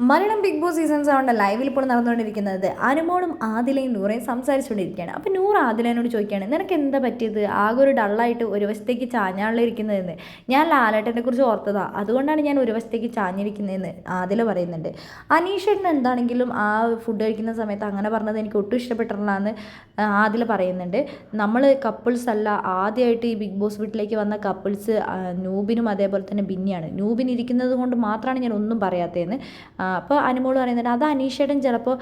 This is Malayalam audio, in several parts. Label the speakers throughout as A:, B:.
A: മലയാളം ബിഗ് ബോസ് സീസൺ സെവന്റെ ലൈവിൽ ഇപ്പോൾ നടന്നുകൊണ്ടിരിക്കുന്നത് അനുമോളും ആദിലയും നൂറയും സംസാരിച്ചുകൊണ്ടിരിക്കുകയാണ്. അപ്പോൾ നൂറ് ആദിലേനോട് ചോദിക്കുകയാണ് നിനക്ക് എന്താ പറ്റിയത്? ആകെ ഒരു ഡള്ളായിട്ട് ഒരു വശത്തേക്ക് ചാഞ്ഞാളിരിക്കുന്നതെന്ന് ഞാൻ ലാലേട്ടനെ കുറിച്ച് ഓർത്തതാ. അതുകൊണ്ടാണ് ഞാൻ ഒരു വശത്തേക്ക് ചാഞ്ഞിരിക്കുന്നതെന്ന് ആദില പറയുന്നുണ്ട്. അനീഷേട്ടൻ എന്താണെങ്കിലും ആ ഫുഡ് കഴിക്കുന്ന സമയത്ത് അങ്ങനെ പറഞ്ഞത് എനിക്ക് ഒട്ടും ഇഷ്ടപ്പെട്ടിട്ടില്ലെന്ന് ആദില പറയുന്നുണ്ട്. നമ്മൾ കപ്പിൾസ് അല്ല ആദ്യമായിട്ട് ഈ ബിഗ് ബോസ് വീട്ടിലേക്ക് വന്ന കപ്പിൾസ് നൂബിനും അതേപോലെ തന്നെ ബിന്നിയാണ്. നൂബിൻ ഇരിക്കുന്നത് കൊണ്ട് മാത്രമാണ് ഞാൻ ഒന്നും പറയാത്തതെന്ന് അപ്പോൾ അനുമോൾ പറയുന്നുണ്ട് അത് അനീഷേട്ടൻ ചിലപ്പോൾ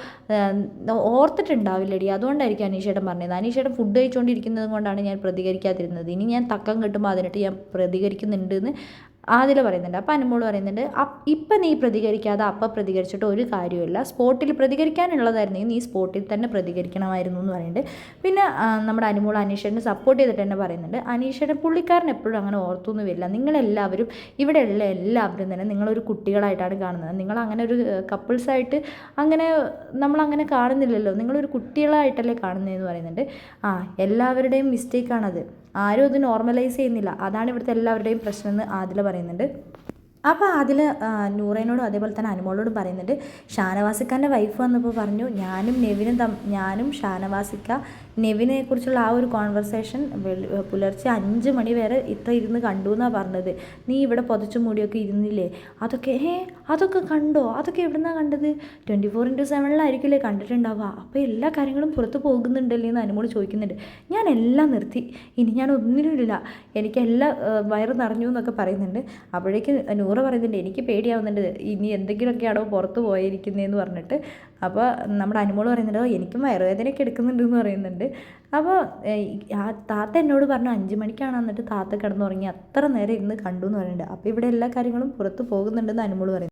A: ഓർത്തിട്ടുണ്ടാവില്ലടി. അതുകൊണ്ടായിരിക്കും അനീഷേട്ടൻ പറഞ്ഞത് അനീഷേട്ടൻ ഫുഡ് കഴിച്ചുകൊണ്ടിരിക്കുന്നത് കൊണ്ടാണ് ഞാൻ പ്രതികരിക്കാതിരുന്നത്. ഇനി ഞാൻ തക്കം കിട്ടുമ്പോൾ അതിനിട്ട് ഞാൻ പ്രതികരിക്കുന്നുണ്ട് എന്ന് ആദില പറയുന്നുണ്ട് അപ്പോൾ അനുമോൾ പറയുന്നുണ്ട് ഇപ്പം നീ പ്രതികരിക്കാതെ അപ്പം പ്രതികരിച്ചിട്ട് ഒരു കാര്യമില്ല സ്പോട്ടിൽ പ്രതികരിക്കാനുള്ളതായിരുന്നെങ്കിൽ നീ സ്പോട്ടിൽ തന്നെ പ്രതികരിക്കണമായിരുന്നു എന്ന് പറയുന്നുണ്ട്. പിന്നെ നമ്മുടെ അനുമോൾ അനീഷേട്ടനെ സപ്പോർട്ട് ചെയ്തിട്ട് തന്നെ പറയുന്നുണ്ട് അനീഷേട്ടൻ പുള്ളിക്കാരൻ എപ്പോഴും അങ്ങനെ ഓർത്തൊന്നും വരില്ല നിങ്ങളെല്ലാവരും ഇവിടെയുള്ള എല്ലാവരും തന്നെ നിങ്ങളൊരു കുട്ടികളായിട്ടാണ് കാണുന്നത്. നിങ്ങൾ അങ്ങനെ ഒരു കപ്പിൾസായിട്ട് അങ്ങനെ നമ്മളങ്ങനെ കാണുന്നില്ലല്ലോ. നിങ്ങളൊരു കുട്ടികളായിട്ടല്ലേ കാണുന്നതെന്ന് പറയുന്നുണ്ട്. ആ എല്ലാവരുടെയും മിസ്റ്റേക്കാണത് ആരും അത് നോർമലൈസ് ചെയ്യുന്നില്ല. അതാണ് ഇവിടുത്തെ എല്ലാവരുടെയും പ്രശ്നം എന്ന് ആദില പറയുന്നുണ്ട്. അപ്പോൾ അതിൽ നൂറേനോടും അതേപോലെ തന്നെ അനുമോളോടും പറയുന്നുണ്ട് ഷാനവാസിക്കാന്റെ വൈഫ് വന്നപ്പോൾ പറഞ്ഞു ഞാനും നെവിനും തം ഞാനും ഷാനവാസിക്ക നെവിനെ കുറിച്ചുള്ള ആ ഒരു കോൺവെർസേഷൻ പുലർച്ചെ അഞ്ച് മണി വരെ ഇത്ര ഇരുന്ന് കണ്ടു എന്നാണ് പറഞ്ഞത്. നീ ഇവിടെ പൊതച്ചു മൂടിയൊക്കെ ഇരുന്നില്ലേ? അതൊക്കെ ഏ അതൊക്കെ കണ്ടോ? അതൊക്കെ എവിടുന്നാണ് കണ്ടത്? ട്വന്റി ഫോർ ഇന്റു സെവനിലായിരിക്കില്ലേ കണ്ടിട്ടുണ്ടാവുക. അപ്പോൾ എല്ലാ കാര്യങ്ങളും പുറത്ത് പോകുന്നുണ്ടല്ലേ എന്ന് അനുമോൾ ചോദിക്കുന്നുണ്ട്. ഞാൻ എല്ലാം നിർത്തി. ഇനി ഞാൻ ഒന്നിനുമില്ല എനിക്കെല്ലാം വയറ് നിറഞ്ഞു എന്നൊക്കെ പറയുന്നുണ്ട്. അപ്പോഴേക്ക് നൂറ് പറയുന്നുണ്ട് എനിക്ക് പേടിയാവുന്നുണ്ട് ഇനി എന്തെങ്കിലുമൊക്കെയാണോ പുറത്ത് പോയിരിക്കുന്നതെന്ന് പറഞ്ഞിട്ട്. അപ്പോൾ നമ്മുടെ അനുമോൾ പറയുന്നുണ്ട് എനിക്കും വയറുവേദനയൊക്കെ എടുക്കുന്നുണ്ട് എന്ന് പറയുന്നുണ്ട് അപ്പോൾ ആ താത്ത എന്നോട് പറഞ്ഞു അഞ്ച് മണിക്കാണ് എന്നിട്ട് താത്ത കിടന്നുറങ്ങി അത്ര നേരം ഇരുന്ന് കണ്ടു എന്ന് പറയുന്നുണ്ട് അപ്പോൾ ഇവിടെ എല്ലാ കാര്യങ്ങളും പുറത്ത് പോകുന്നുണ്ടെന്ന് അനുമോൾ പറയുന്നു.